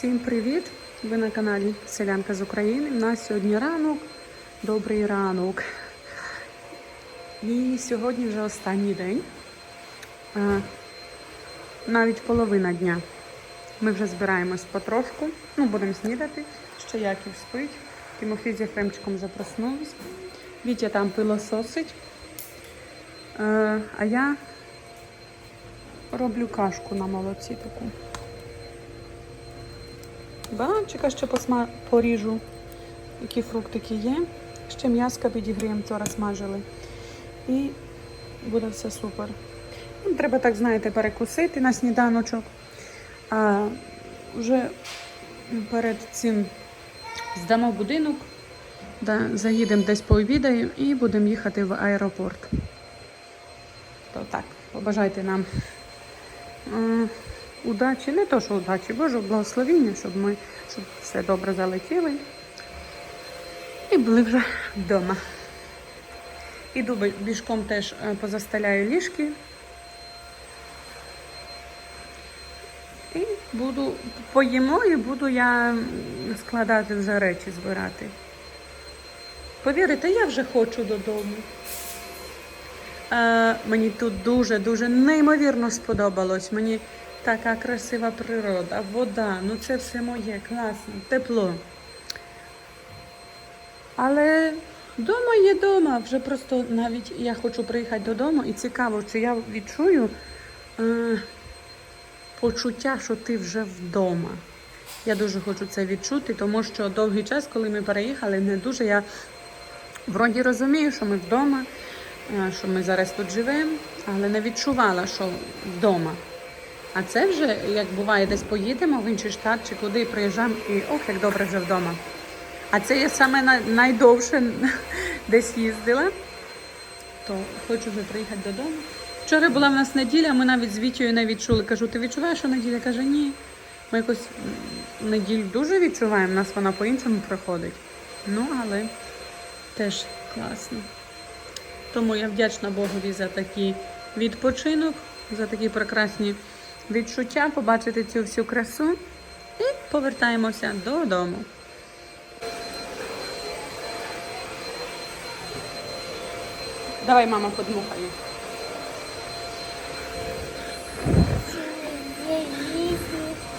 Всім привіт! Ви на каналі Селянка з України. У нас сьогодні ранок, добрий ранок. І сьогодні вже останній день, Е, навіть половина дня. Ми вже збираємось потрошку, ну, будемо снідати. Ще Яків спить. Тимофій з Єфремчиком вже. Вітя там пилососить. Е, а я роблю кашку на молоці таку. Бананчика ще посма... поріжу, які фруктики є. Ще м'яска підігріємо, вчора смажили. І буде все супер. Ну, Треба, так, знаєте, перекусити на сніданочок. А вже перед цим здамо будинок, да, заїдемо десь пообідаємо і будемо їхати в аеропорт. То так, побажайте нам удачі, не то, що удачі, Боже, благословіння, щоб ми щоб все добре залетіли. І були вже вдома. Іду бі- бішком теж е, позастеляю ліжки. І буду поїмо і буду я складати вже речі, збирати. Повірите, я вже хочу додому. Е, мені тут дуже-дуже неймовірно сподобалось. Мені така красива природа, вода, ну це все моє, класно, тепло. Але вдома є вдома. Вже просто навіть я хочу приїхати додому і цікаво, чи я відчую е, почуття, що ти вже вдома. Я дуже хочу це відчути, тому що довгий час, коли ми переїхали, не дуже я вроді розумію, що ми вдома, е, що ми зараз тут живемо, але не відчувала, що вдома. А це вже, як буває, десь поїдемо в інший штат чи куди приїжджаємо, і ох, як добре вже вдома. А це я саме найдовше десь їздила, то хочу вже приїхати додому. Вчора була в нас неділя, ми навіть з Вітєю не відчули. Кажу, ти відчуваєш, що неділя? Каже, ні. Ми якось неділю дуже відчуваємо, нас вона по-іншому проходить. Ну, але теж класно. Тому я вдячна Богові за такий відпочинок, за такі прекрасні відчуття, побачити цю всю красу і повертаємося додому. Давай, мама, подмухає.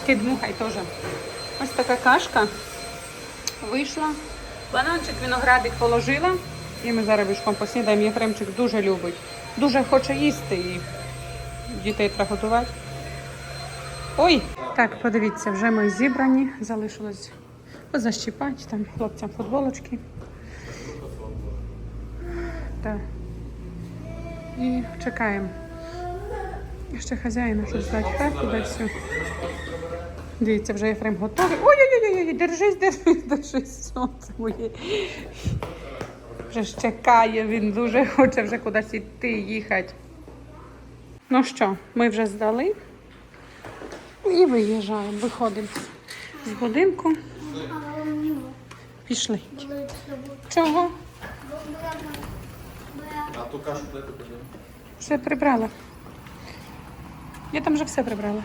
Ти дмухай теж. Ось така кашка вийшла. Бананчик, виноградик положила. І ми зараз вишком поснідаємо. Єфремчик дуже любить. Дуже хоче їсти і дітей треба готувати. Ой! Так, подивіться, вже ми зібрані. Залишилось позащіпати там хлопцям футболочки. Так. І чекаємо. Ще хазяїна щось дати хату, дати все. Дивіться, вже Єфрем готовий. Ой-ой-ой, держись, держись, держись, сонце моє. Вже ж чекає, він дуже хоче вже кудись іти, їхати. Ну що, ми вже здали і виїжджаємо, виходимо з будинку. Пішли. Чого? А ту кашу де ти? Все прибрала. Я там вже все прибрала.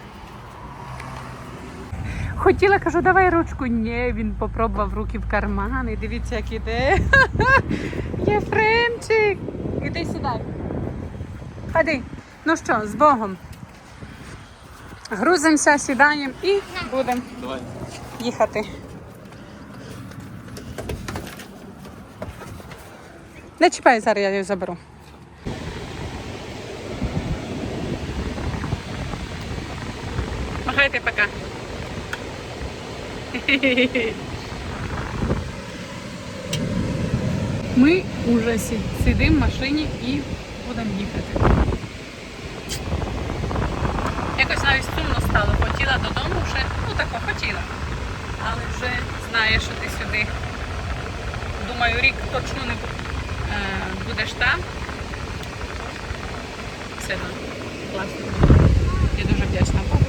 Хотіла, кажу, давай ручку. Ні, він попробував руки в кармани. Дивіться, як іде. Єфремчик. Іди сідай. Ходи. Ну що, з Богом. Грузимося, сідаємо і будемо їхати. Не чіпай, зараз я її заберу. Махайте пока. Ми вже сидимо в машині і будемо їхати. Якось навіть сумно стало. Хотіла додому вже, ну тако хотіла. Але вже знає, що ти сюди. Думаю, рік точно не е, будеш там. Все одно класно. Я дуже вдячна Богу.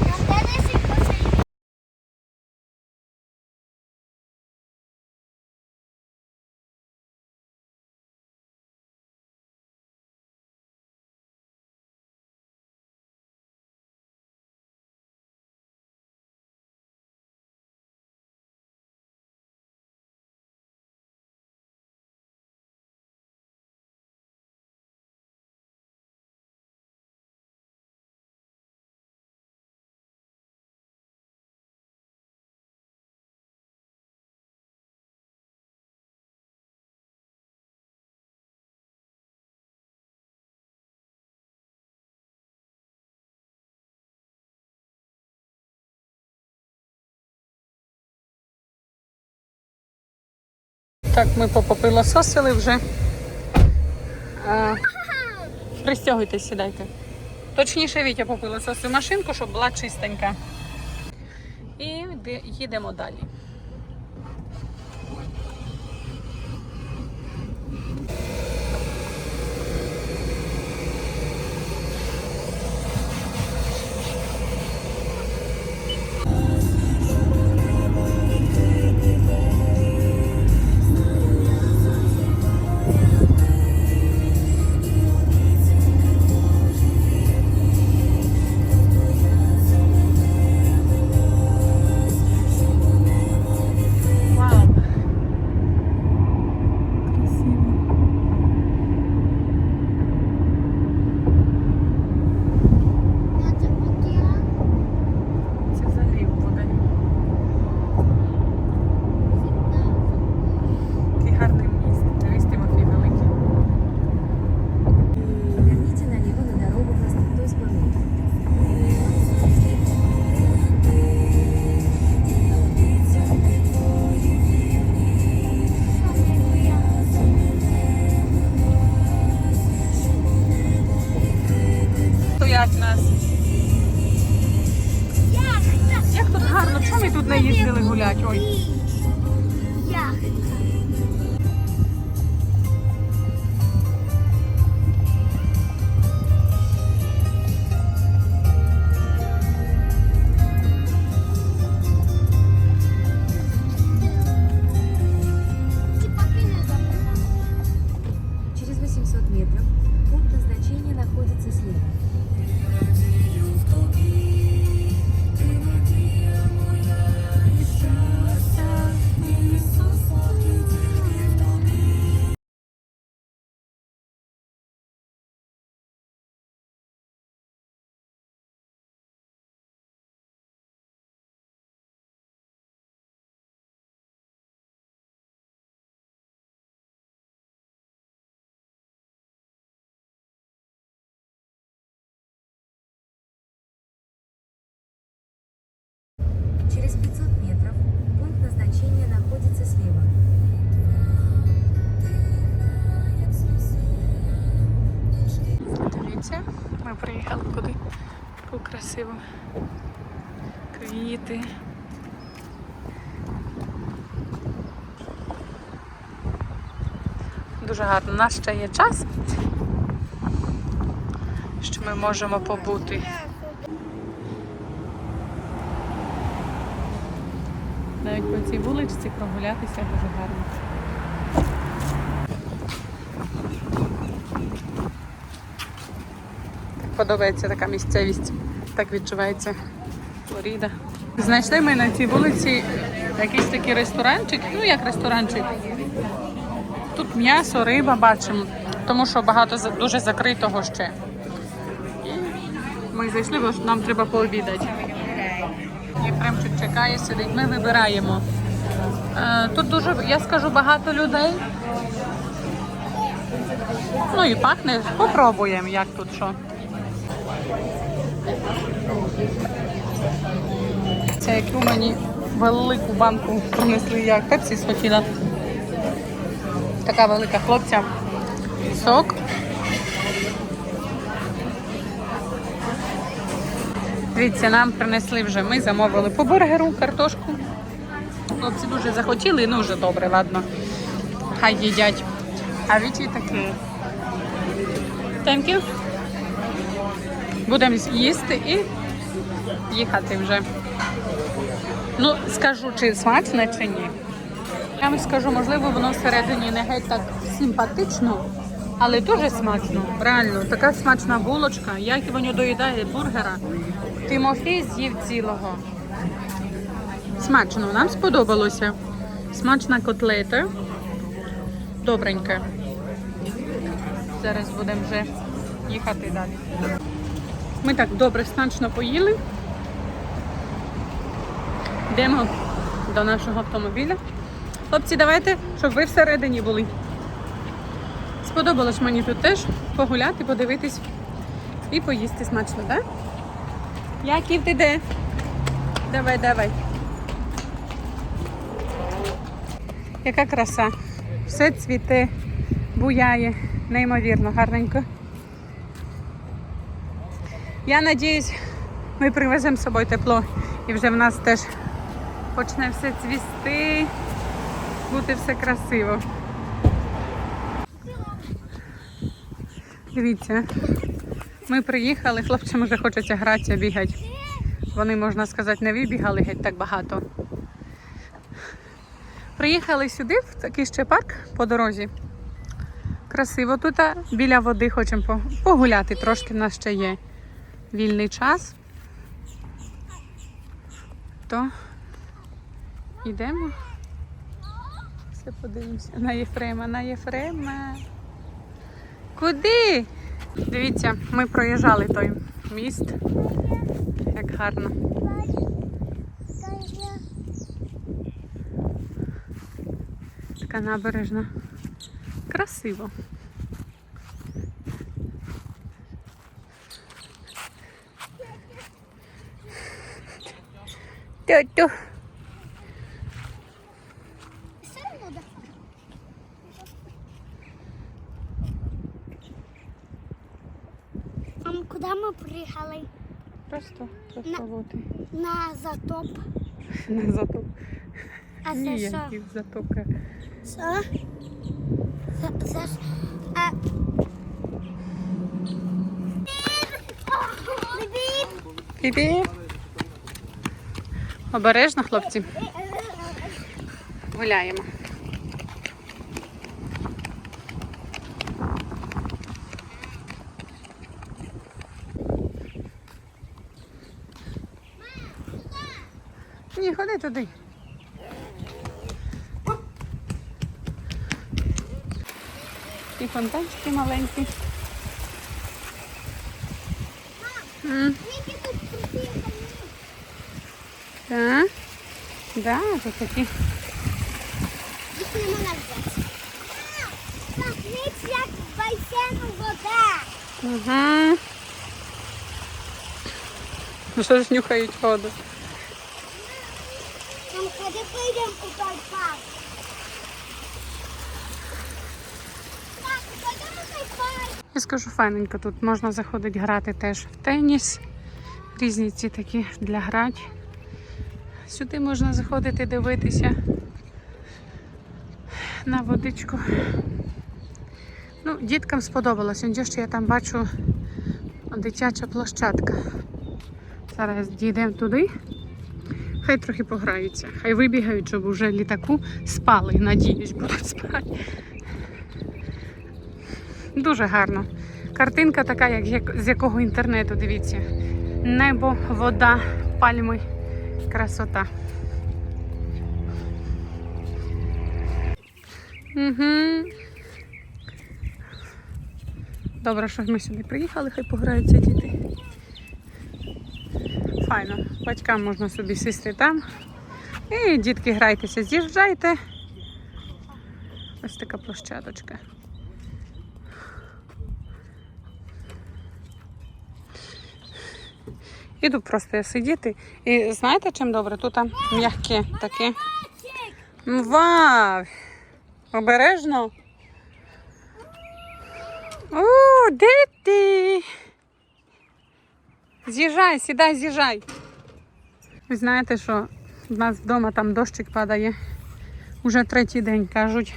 Так, ми попопилососили вже. А, пристягуйтесь, сідайте. Точніше, Вітя попилососив машинку, щоб була чистенька. І їдемо далі. По красиво. Квіти. Дуже гарно. У нас ще є час, що ми можемо побути. Навіть по цій вуличці прогулятися дуже гарно. Подобається така місцевість. Так відчувається Флоріда. Знайшли ми на цій вулиці якийсь такий ресторанчик. Ну як ресторанчик. Тут м'ясо, риба бачимо, тому що багато дуже закритого ще. Ми зайшли, бо нам треба пообідати. Єфремчик чекає, сидить, ми вибираємо. Е, Тут дуже, я скажу, багато людей. Ну і пахне. Попробуємо, як тут що. Це яку мені велику банку принесли, я пепсі схотіла. Така велика хлопця. Сок. Дивіться, нам принесли вже. Ми замовили по бургеру, картошку. Хлопці дуже захотіли, ну вже добре, ладно. Хай їдять. А вічі таке. Thank you. Будемо їсти і їхати вже. Ну, скажу, чи смачне, чи ні. Я вам скажу, можливо, воно всередині не геть так симпатично, але дуже смачно. Реально, така смачна булочка. Як воно доїдає бургера. Тимофій з'їв цілого. Смачно, нам сподобалося. Смачна котлета. Добреньке. Зараз будемо вже їхати далі. Ми так добре смачно поїли. Йдемо до нашого автомобіля. Хлопці, давайте, щоб ви всередині були. Сподобалось мені тут теж погуляти, подивитись і поїсти смачно, так? Яків ти де? Давай, давай. Яка краса. Все цвіте, буяє, неймовірно, гарненько. Я надіюсь, ми привеземо з собою тепло і вже в нас теж почне все цвісти, бути все красиво. Дивіться, ми приїхали, хлопцям вже хочеться гратися, бігати. Вони, можна сказати, не вибігали геть так багато. Приїхали сюди, в такий ще парк по дорозі. Красиво тут, біля води хочемо погуляти, трошки в нас ще є вільний час. То йдемо. Все подивимося. На Єфрема, на Єфрема. Куди? Дивіться, ми проїжджали той міст. Як гарно. Така набережна. Красиво. Тю-тю. Мам, куди ми приїхали? Просто, На- просто води. На затоп. Не затоп. А це що? Ніяких затока. Що? За, за, а... Привіт! Привіт. Обережно, хлопці. Гуляємо. Ні, ходи туди. І фонтанчики маленькі. М. Скільки тут приїхали? Так. Да, тут такі. Їх не можна взяти. Ніч як в басейну вода. Угу. Ну що ж нюхають воду? Нам коли прийдемо у той парк? Так, ходимо в той парк. Я скажу файненько, тут можна заходити грати теж в теніс. Різні ці такі для грати. Сюди можна заходити дивитися на водичку. Ну, діткам сподобалось. Он що я там бачу дитяча площадка. Зараз дійдемо туди. Хай трохи пограються. Хай вибігають, щоб уже літаку спали. Надіюсь, будуть спати. Дуже гарно. Картинка така, як з якого інтернету, дивіться. Небо, вода, пальми, красота. Угу. Добре, що ми сюди приїхали, хай пограються діти. Файно. Батькам можна собі сісти там. І дітки грайтеся, з'їжджайте. Ось така площадочка. Іду просто я сидіти. І знаєте, чим добре? Тут там м'яке таке. Вау! Обережно. О, де ти? З'їжджай, сідай, з'їжджай. Ви знаєте, що в нас вдома там дощик падає. Уже третій день кажуть.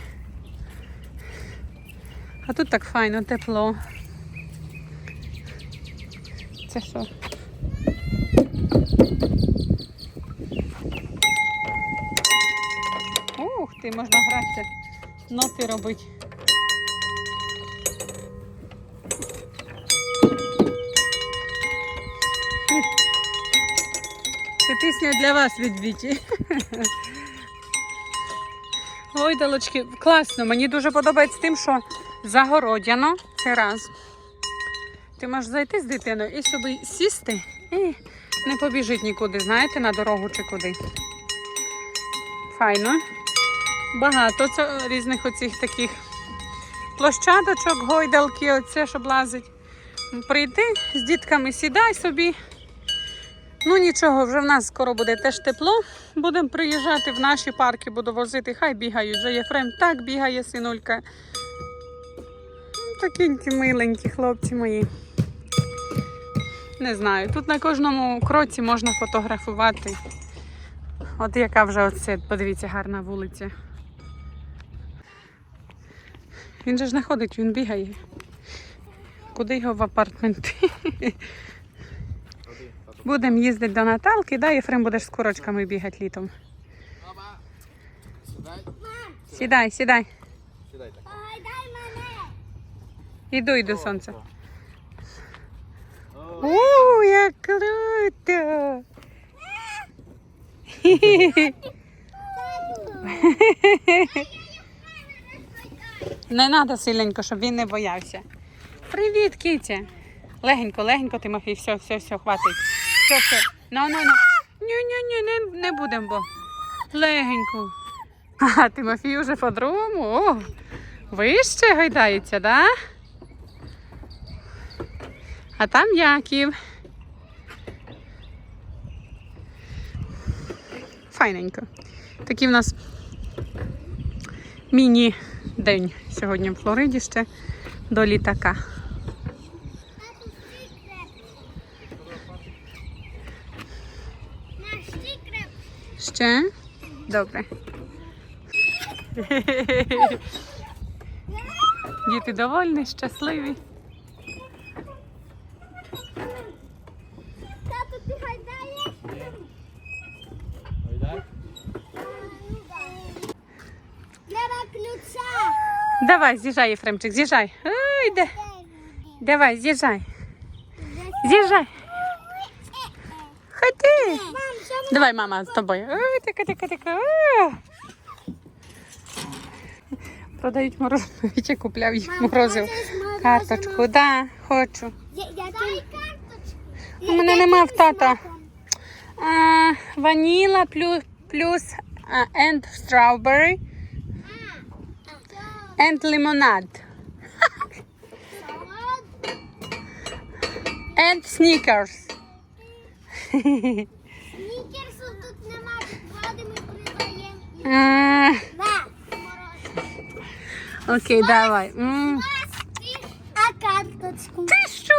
А тут так файно, тепло. Це що? Ух ти, можна гратися, ноти робити. Це пісня для вас від Віті. Ой, далочки, класно. Мені дуже подобається тим, що загородяно. Це раз. Ти можеш зайти з дитиною і собі сісти і не побіжить нікуди, знаєте, на дорогу чи куди. Файно. Багато різних оцих таких площадочок, гойдалки, оце, щоб лазить. Прийти з дітками, сідай собі, Ну нічого, вже в нас скоро буде теж тепло. Будемо приїжджати в наші парки, буду возити, хай бігають. Вже Єфрем так бігає, синулька. Такенькі миленькі хлопці мої. Не знаю, тут на кожному кроці можна фотографувати. От яка вже оце, подивіться, гарна вулиця. Він же ж не ходить, він бігає. Куди його в апартменти? Будемо їздити до Наталки, да, Єфрем будеш з курочками бігати літом. Сідай, сідай. Сідай так. Іду, іду, сонце. У, як круто! Не треба силенько, щоб він не боявся. Привіт, Кітя. Легенько, легенько, Тимофій, все, все, все, хватить. Все, все. Ну, ну, ну. Ні, ні, ні, не, не будемо, бо. Легенько. А, Тимофій уже по-другому. О, вище гайдається, да? А там Яків. Файненько. Такий в нас міні-день сьогодні в Флориді ще до літака. Ще? Добре. Діти довольні, щасливі. Давай, з'їжджай, Єфремчик, з'їжджай. Ой. Давай, з'їжджай. З'їжджай. Ходи. Давай, мама, з тобою. Ой, така, така, така. Продають морозиво. Вітя купляв їх морозиво. Карточку, да, хочу. У мене нема в тата. А, ваніла плюс, плюс and strawberry and lemonade and sneakers. Снікерсу тут нема, відклади ми продаємо. Окей, давай. М. А карточку? Ти що?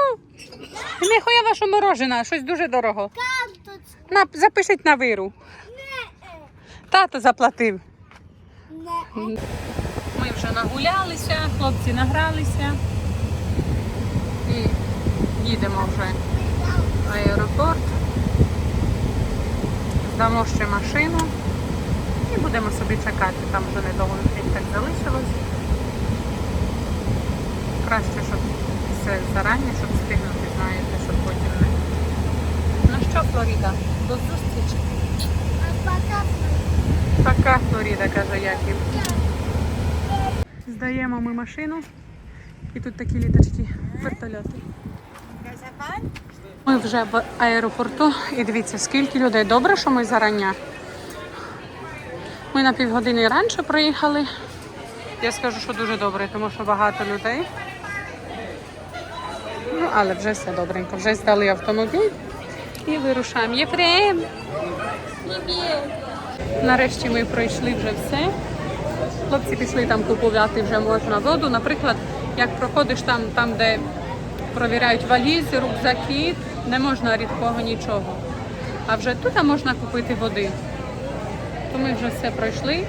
Не хуя вашу морожена, щось дуже дорого. Карточку. На, запишіть на виру. Не, Тато заплатив. не. Ми вже нагулялися, хлопці награлися і їдемо вже в аеропорт. Здамо ще машину і будемо собі чекати. Там вже недовго так залишилось. Краще, щоб все зарані, щоб встигнути, знаєте, щоб потім не. Ну що, Флоріда, до зустрічі. Пока Пока, Флоріда, каже Яків. Здаємо ми машину. І тут такі літачки, вертольоти. Ми вже в аеропорту і дивіться, скільки людей. Добре, що ми зарання. Ми на півгодини раніше приїхали. Я скажу, що дуже добре, тому що багато людей. Ну, але вже все добренько. Вже здали автомобіль і вирушаємо. Єфрем! Нарешті ми пройшли вже все. Хлопці пішли там купувати вже можна воду. Наприклад, як проходиш там, там де провіряють валізи, рюкзаки, не можна рідкого нічого. А вже тут можна купити води. То ми вже все пройшли,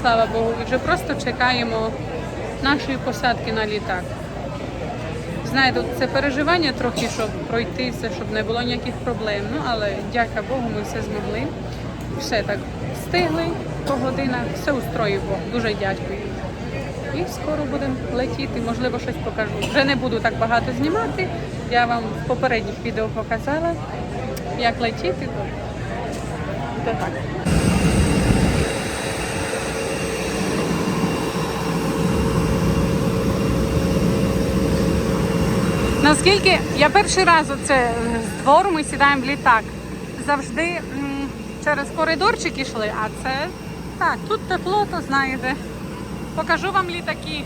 слава Богу, і вже просто чекаємо нашої посадки на літак. Знаєте, це переживання трохи, щоб пройти все, щоб не було ніяких проблем. Ну, але дяка Богу, ми все змогли. Все так встигли по годинах, все устроїв. Дуже дякую. І скоро будемо летіти, можливо, щось покажу. Вже не буду так багато знімати. Я вам в попередніх відео показала, як летіти. То, так. Наскільки я перший раз оце з двору ми сідаємо в літак. Завжди через коридорчик йшли, а це так, тут тепло, то знаєте. Покажу вам літаки.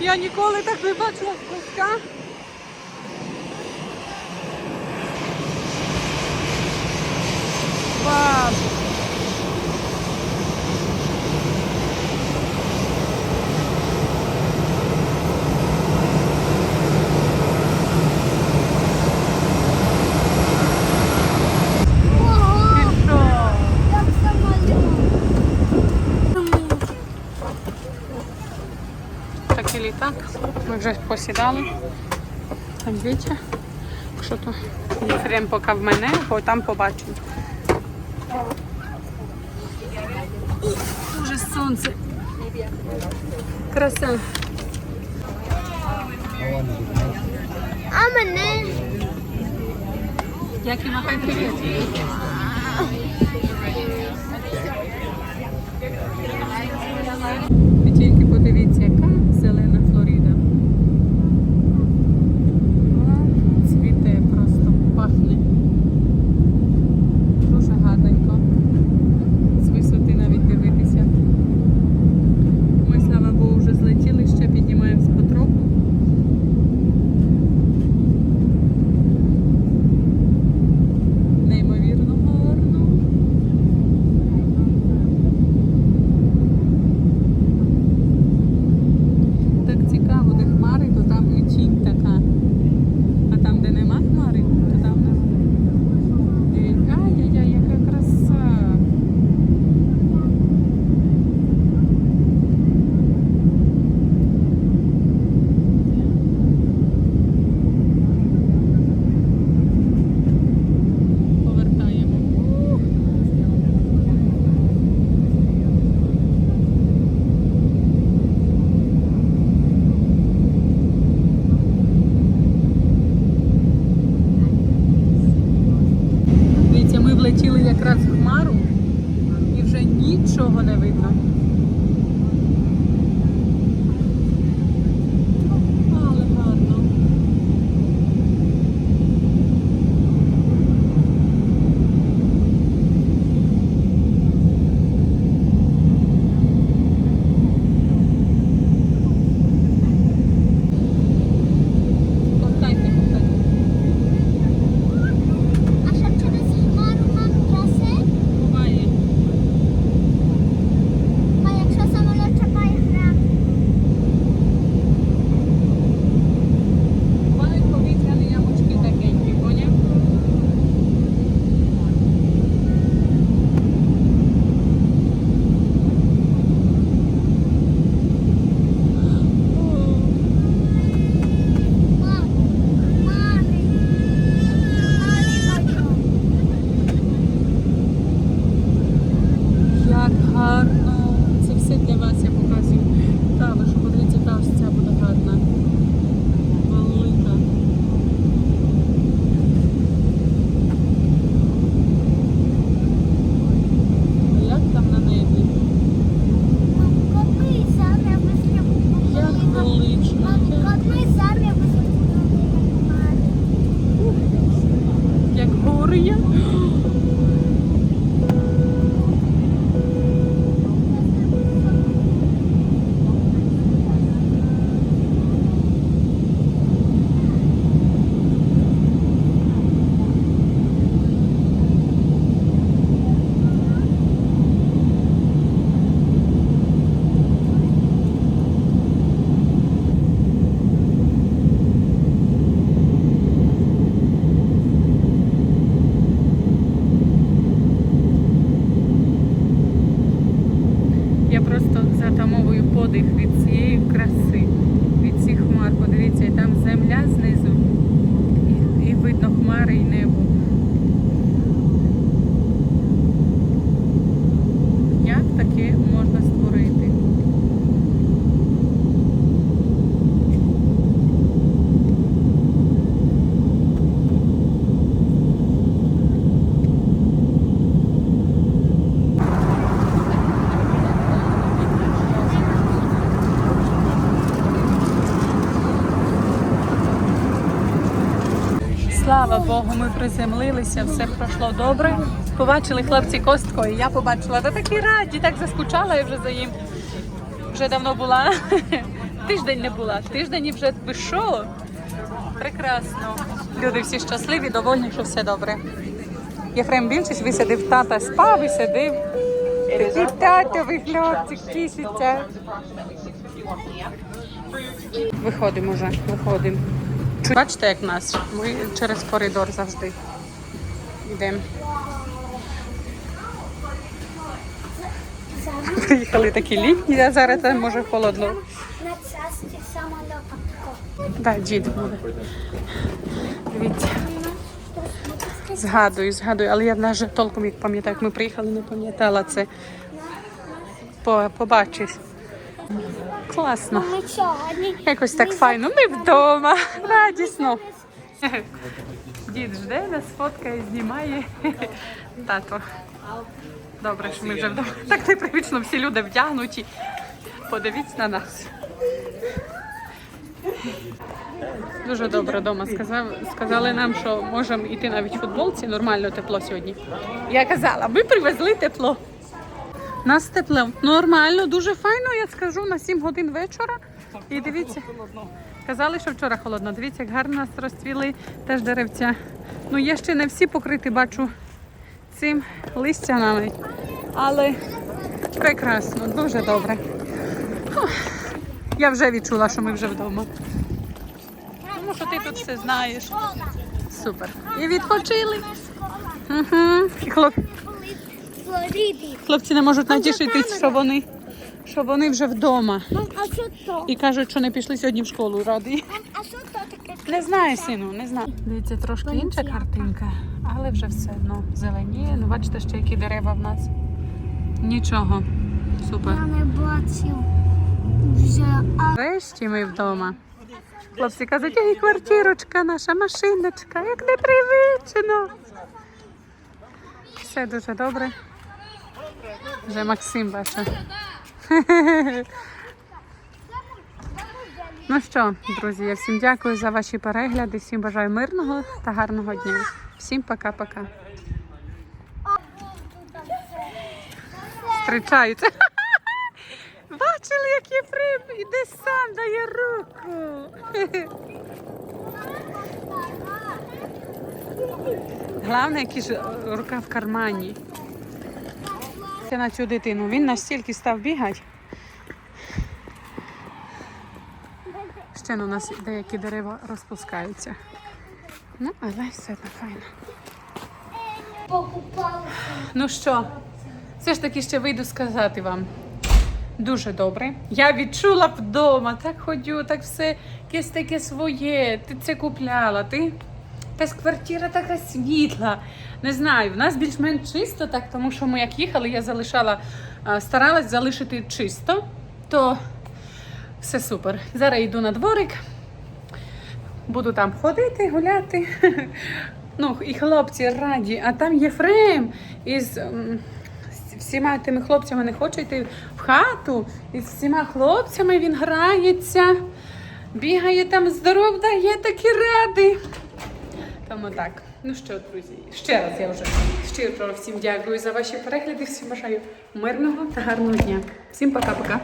Я ніколи так не бачила куска. Вау! Вже посідали. Там Вітя. Що то? Єфрем поки в мене, бо там побачимо. Дуже сонце. Краса. А мене Як і махай привіт. Ви тільки Я просто затамовую подих від цієї краси, від цих хмар. Подивіться, і там земля знизу, і, і видно хмари і небо. Як таке можна створити? Слава Богу, ми приземлилися, все пройшло добре. Побачили хлопці костко, і я побачила. Та такі раді, так заскучала я вже за їм. Вже давно була. Тиждень не була. Тиждень і вже що? Прекрасно. Люди всі щасливі, довольні, що все добре. Єфрем більшість висадив тата спав і сидив. Такий татовий хлопчик тішиться. Виходимо вже, виходимо. Бачите, як нас? Ми через коридор завжди йдемо. Приїхали такі літні, а зараз там може холодно. На часті самоліта. Так, дід буде. Дивіться. Згадую, згадую, але я навіть толком як пам'ятаю, як ми приїхали, не пам'ятала це. По- Побачиш. Класно. Вони... Якось так файно. Ми вдома. Радісно. Дід жде нас, фоткає, знімає. Тато. Добре, що ми вже вдома. Так непривично всі люди вдягнуті. Подивіться на нас. Дуже добре вдома сказав, сказали нам, що можемо йти навіть в футболці, нормально тепло сьогодні. Я казала, ми привезли тепло. Нас тепло. Нормально, дуже файно, я скажу, на 7 годин вечора. І дивіться, казали, що вчора холодно. Дивіться, як гарно нас розцвіли теж деревця. Ну, є ще не всі покриті, бачу, цим листя навіть. Але прекрасно, дуже добре. Я вже відчула, що ми вже вдома. Тому що ти тут все знаєш. Супер. І відпочили. Угу. Флориді. Хлопці не можуть натішитись, що вони, що вони вже вдома. Мам, а що то? І кажуть, що не пішли сьогодні в школу раді. Мам, а що то таке? Не знаю, сину, не знаю. Дивіться, трошки інша картинка, але вже все одно зеленіє. Ну, бачите, ще які дерева в нас. Нічого. Супер. Я не бачив вже. Врешті ми вдома. Хлопці кажуть, ей, квартирочка, наша машиночка, як непривично. Все дуже добре. Вже Максим бачу. Ну що, друзі, я всім дякую за ваші перегляди. Всім бажаю мирного та гарного дня. Всім пока-пока. Зустрічаються. Бачили, як Єфрем іде сам, дає руку. Головне, які ж рука в кармані. Це на цю дитину. Він настільки став бігати. Ще ну, у нас деякі дерева розпускаються. Ну, але все одно файно. Ну що, все ж таки ще вийду сказати вам. Дуже добре. Я відчула вдома, так ходю, так все якесь таке своє. Ти це купляла, ти. Та квартира така світла. Не знаю, в нас більш-менш чисто, так, тому що ми як їхали, я залишала, старалась залишити чисто, то все супер. Зараз йду на дворик, буду там ходити, гуляти. Ну, і хлопці раді, а там Єфрем із всіма тими хлопцями не хоче йти в хату. І з всіма хлопцями він грається, бігає там, здоров дає такі ради. Тому так. Ну що, друзі, ще раз я вже щиро всім дякую за ваші перегляди. Всім бажаю мирного та гарного дня. Всім пока-пока.